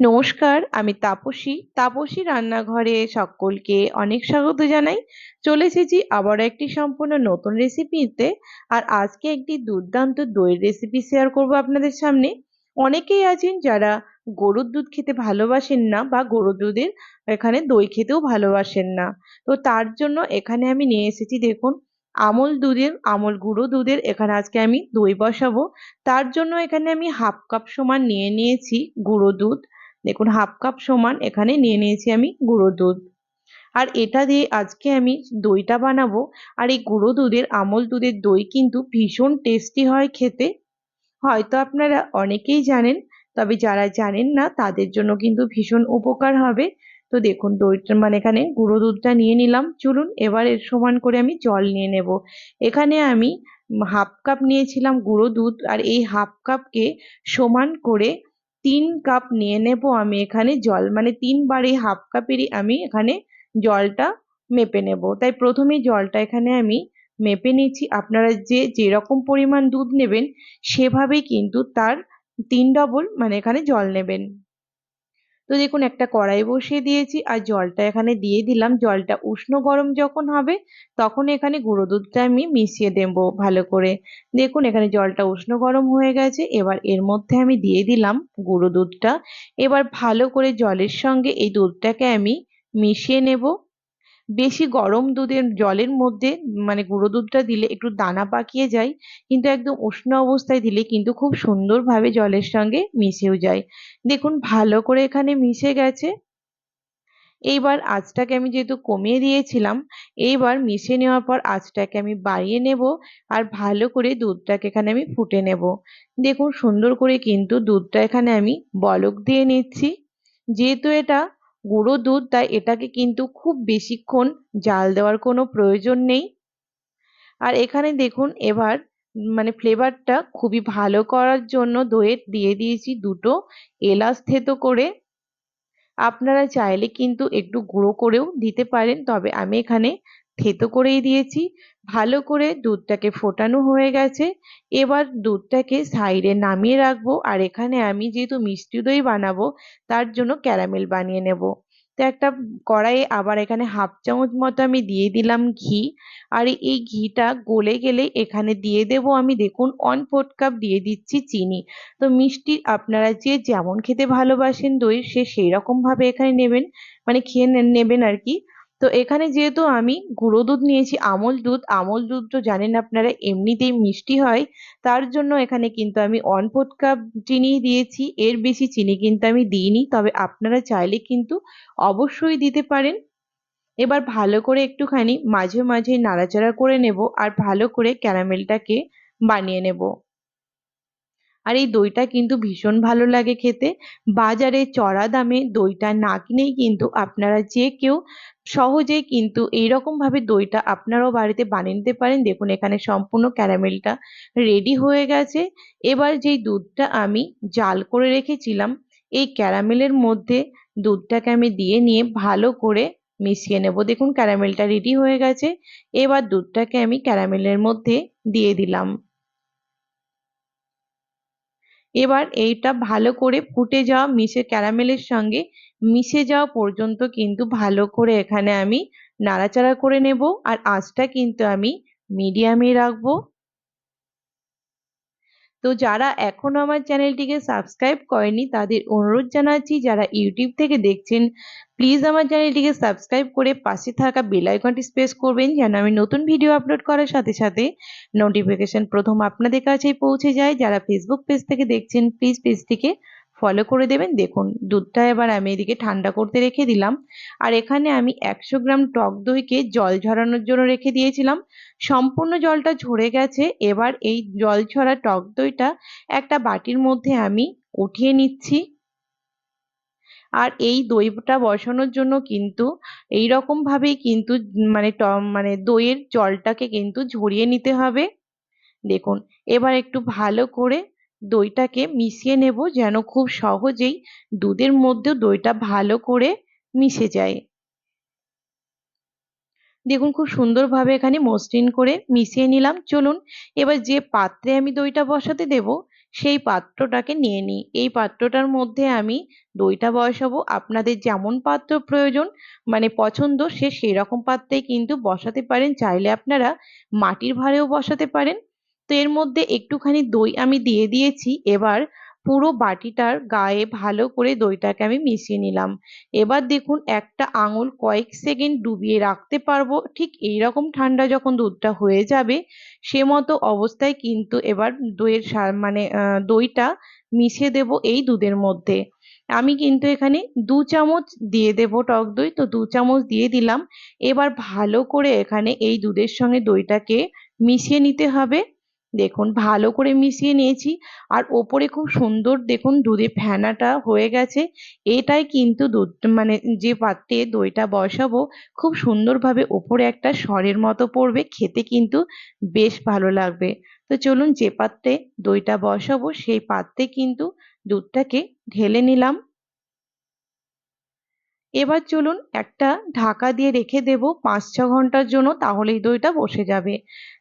নমস্কার, আমি তাপসী। তাপসী রান্নাঘরে সকলকে অনেক স্বাগত জানাই। চলে এসেছি আবার একটি সম্পূর্ণ নতুন রেসিপিতে আর আজকে একটি দুর্দান্ত দইয়ের রেসিপি শেয়ার করব আপনাদের সামনে। অনেকেই আছেন যারা গরুর দুধ খেতে ভালোবাসেন না বা গরুর দুধের এখানে দই খেতেও ভালোবাসেন না। তো তার জন্য এখানে আমি নিয়ে এসেছি দেখুন, আমল দুধের, আমল গুঁড়ো দুধের এখানে আজকে আমি দই বসাবো। তার জন্য এখানে আমি হাফ কাপ সমান নিয়ে নিয়েছি গুঁড়ো দুধ। দেখুন হাফ কাপ সমান এখানে নিয়ে নিয়েছি আমি গুঁড়ো দুধ। আর এটা দিয়ে আজকে আমি দইটা বানাবো। আর এই গুঁড়ো দুধের, আমল দুধের দই কিন্তু ভীষণ টেস্টি হয় খেতে। হয়তো আপনারা অনেকেই জানেন, তবে যারা জানেন না, তাদের জন্য কিন্তু ভীষণ উপকার হবে। তো দেখুন, দইটা মানে এখানে গুঁড়ো দুধটা নিয়ে নিলাম। চলুন, এবার এর সমান করে আমি জল নিয়ে নেব। এখানে আমি হাফ কাপ নিয়েছিলাম গুঁড়ো দুধ। আর এই হাফ কাপকে সমান করে তিন কাপ নিয়ে নেব আমি এখানে জল। মানে তিনবারে হাফ কাপেরই আমি এখানে জলটা মেপে নেব। তাই প্রথমে জলটা এখানে আমি মেপে নিয়েছি আপনারা যে, যেরকম পরিমাণ দুধ নেবেন, সেভাবেই কিন্তু তার তিন ডবল মানে এখানে জল নেবেন। তো দেখুন, একটা কড়াই বসিয়ে দিয়েছি আর জলটা এখানে দিয়ে দিলাম। জলটা উষ্ণ গরম যখন হবে, তখন এখানে গুঁড়ো দুধটা আমি মিশিয়ে দেব ভালো করে। দেখুন, এখানে জলটা উষ্ণ গরম হয়ে গেছে। এবার এর মধ্যে আমি দিয়ে দিলাম গুঁড়ো দুধটা। এবার ভালো করে জলের সঙ্গে এই দুধটাকে আমি মিশিয়ে নেব। বেশি গরম দুধের জলের মধ্যে মানে গুঁড়ো দুধটা দিলে একটু দানা পাকিয়ে যায়, কিন্তু একদম উষ্ণ অবস্থায় দিলে কিন্তু খুব সুন্দরভাবে জলের সঙ্গে মিশেও যায়। দেখুন, ভালো করে এখানে মিশে গেছে। এইবার আঁচটাকে আমি যেহেতু কমিয়ে দিয়েছিলাম, এইবার মিশে নেওয়ার পর আঁচটাকে আমি বাড়িয়ে নেব আর ভালো করে দুধটাকে এখানে আমি ফুটে নেব। দেখুন, সুন্দর করে কিন্তু দুধটা এখানে আমি বলক দিয়ে নিচ্ছি। যেহেতু এটা গুঁড়ো দুধ তাই এটাকে কিন্তু খুব বেশিক্ষণ জাল দেওয়ার কোনো প্রয়োজন নেই। আর এখানে দেখুন, এবার মানে ফ্লেভারটা খুবই ভালো করার জন্য দইয়ে দিয়ে দিয়েছি দুটো এলাচ থেতো করে। আপনারা চাইলে কিন্তু একটু গুঁড়ো করেও দিতে পারেন, তবে আমি এখানে থেতো করেই দিয়েছি। ভালো করে দুধটাকে ফোটানো হয়ে গেছে। এবার দুধটাকে সাইডে নামিয়ে রাখব আর এখানে আমি যেহেতু মিষ্টি দই বানাবো, তার জন্য ক্যারামেল বানিয়ে নেব। তো একটা কড়াইয়ে আবার এখানে হাফ চামচ মতো আমি দিয়ে দিলাম ঘি। আর এই ঘিটা গলে গেলে এখানে দিয়ে দেব আমি দেখুন ওয়ান ফোর্থ কাপ দিয়ে দিচ্ছি চিনি। তো মিষ্টি আপনারা যে যেমন খেতে ভালোবাসেন দই, সে সেই রকমভাবে এখানে নেবেন মানে খেয়ে নেবেন আর কি। তো এখানে যেহেতু আমি গুঁড়ো দুধ নিয়েছি, আমল দুধ আমল দুধ তো জানেন আপনারা এমনিতেই মিষ্টি হয়, তার জন্য এখানে কিন্তু আমি ওয়ান ফোর্থ কাপ চিনি দিয়েছি, এর বেশি চিনি কিন্তু আমি দিইনি, তবে আপনারা চাইলে কিন্তু অবশ্যই দিতে পারেন। এবার ভালো করে একটুখানি মাঝে মাঝে নাড়াচাড়া করে নেব, আর ভালো করে ক্যারামেলটাকে বানিয়ে নেব। আর এই দইটা কিন্তু ভীষণ ভালো লাগে খেতে। বাজারে চড়া দামে দইটা না কিনেই কিন্তু আপনারা যে কেউ সহজেই কিন্তু এইরকমভাবে দইটা আপনারাও বাড়িতে বানিয়ে নিতে পারেন। দেখুন, এখানে সম্পূর্ণ ক্যারামেলটা রেডি হয়ে গেছে। এবার যেই দুধটা আমি জাল করে রেখেছিলাম, এই ক্যারামেলের মধ্যে দুধটাকে আমি দিয়ে নিয়ে ভালো করে মিশিয়ে নেব। দেখুন, ক্যারামেলটা রেডি হয়ে গেছে। এবার দুধটাকে আমি ক্যারামেলের মধ্যে দিয়ে দিলাম। এবার এইটা ভালো করে ফুটে যাওয়া মিশে ক্যারামেলের সঙ্গে মিশে যাওয়া পর্যন্ত কিন্তু ভালো করে এখানে আমি নাড়াচাড়া করে নেব। আর আঁচটা কিন্তু আমি মিডিয়ামে রাখব। তো যারা এখনও আমার চ্যানেলটিকে সাবস্ক্রাইব করেনি, তাদের অনুরোধ জানাচ্ছি যারা ইউটিউব থেকে দেখছেন, প্লিজ আমার চ্যানেলটিকে সাবস্ক্রাইব করে পাশে থাকা বেল আইকনটি প্রেস করবেন যেন আমি নতুন ভিডিও আপলোড করার সাথে সাথে নোটিফিকেশন প্রথম আপনাদের কাছেই পৌঁছে যায়। যারা ফেসবুক পেজ থেকে দেখছেন প্লিজ পেজটিকে ফলো করে দেবেন। দেখুন, দুধটা এবার আমি এদিকে ঠান্ডা করতে রেখে দিলাম। আর এখানে আমি একশো গ্রাম টক দইকে জল ঝরানোর জন্য রেখে দিয়েছিলাম। সম্পূর্ণ জলটা ঝরে গেছে। এবার এই জল ঝরা টক দইটা একটা বাটির মধ্যে আমি উঠিয়ে নিচ্ছি। আর এই দইটা বসানোর জন্য কিন্তু এই ভাবেই কিন্তু মানে মানে দইয়ের জলটাকে কিন্তু ঝরিয়ে নিতে হবে। দেখুন, এবার একটু ভালো করে দইটাকে মিশিয়ে নেব যেন খুব সহজেই দুধের মধ্যেও দইটা ভালো করে মিশে যায়। দেখুন খুব সুন্দরভাবে এখানে মসৃণ করে মিশিয়ে নিলাম। চলুন এবার যে পাত্রে আমি দইটা বসাতে দেব, সেই পাত্রটাকে নিয়ে নিই। এই পাত্রটার মধ্যে আমি দইটা বসাবো। আপনাদের যেমন পাত্র প্রয়োজন মানে পছন্দ সে সেই রকম পাত্রেই কিন্তু বসাতে পারেন। চাইলে আপনারা মাটির ভাঁড়েও বসাতে পারেন। তো এর মধ্যে একটুখানি দই আমি দিয়ে দিয়েছি। এবার পুরো বাটিটার গায়ে ভালো করে দইটাকে আমি মিশিয়ে নিলাম। এবার দেখুন একটা আঙুল কয়েক সেকেন্ড ডুবিয়ে রাখতে পারব। ঠিক এই রকম ঠান্ডা যখন দুধটা হয়ে যাবে, সে মতো অবস্থায় কিন্তু এবার দইয়ের মানে দইটা মিশিয়ে দেব এই দুধের মধ্যে। আমি কিন্তু এখানে দু চামচ দিয়ে দেব টক দই। তো দু চামচ দিয়ে দিলাম। এবার ভালো করে এখানে এই দুধের সঙ্গে দইটাকে মিশিয়ে নিতে হবে। দেখুন, ভালো করে মিশিয়ে নিয়েছি। আর ওপরে খুব সুন্দর দেখুন, দুধে ফেনাটা হয়ে গেছে। এটাই কিন্তু দুধ মানে যে পাত্রে দইটা বসাবো, খুব সুন্দরভাবে ওপরে একটা সরের মতো পড়বে, খেতে কিন্তু বেশ ভালো লাগবে। তো চলুন যে পাত্রে দইটা বসাবো, সেই পাত্রে কিন্তু দুধটাকে ঢেলে নিলাম। এবার চলুন একটা ঢাকা দিয়ে রেখে দেব পাঁচ ছ ঘণ্টার জন্য, তাহলেই দইটা বসে যাবে।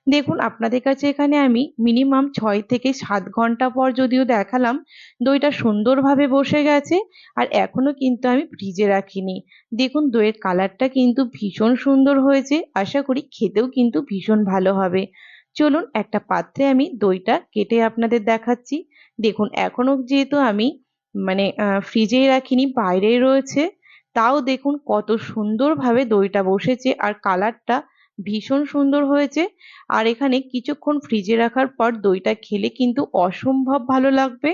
দেখুন, আপনাদের কাছে এখানে আমি মিনিমাম ছয় থেকে সাত ঘণ্টা পর যদিও দেখালাম, দইটা সুন্দরভাবে বসে গেছে আর এখনও কিন্তু আমি ফ্রিজে রাখিনি। দেখুন, দইয়ের কালারটা কিন্তু ভীষণ সুন্দর হয়েছে, আশা করি খেতেও কিন্তু ভীষণ ভালো হবে। চলুন, একটা পাত্রে আমি দইটা কেটে আপনাদের দেখাচ্ছি। দেখুন, এখনও যেহেতু আমি মানে ফ্রিজেই রাখিনি, বাইরেই রয়েছে। তাও দেখুন কত সুন্দরভাবে দইটা বসেছে আর কালারটা ভীষণ সুন্দর হয়েছে। আর এখানে কিছুক্ষণ ফ্রিজে রাখার পর দইটা খেলে কিন্তু অসম্ভব ভালো লাগবে।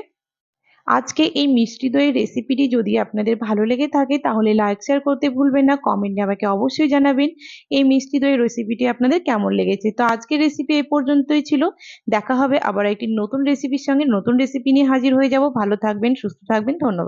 আজকে এই মিষ্টি দইয়ের রেসিপিটি যদি আপনাদের ভালো লেগে থাকে তাহলে লাইক শেয়ার করতে ভুলবেন না কমেন্টে আমাকে অবশ্যই জানাবেন এই মিষ্টি দইয়ের রেসিপিটি আপনাদের কেমন লেগেছে। তো আজকের রেসিপি এ পর্যন্তই ছিল। দেখা হবে আবার একটি নতুন রেসিপির সঙ্গে নতুন রেসিপি নিয়ে হাজির হয়ে যাব। ভালো থাকবেন, সুস্থ থাকবেন, ধন্যবাদ।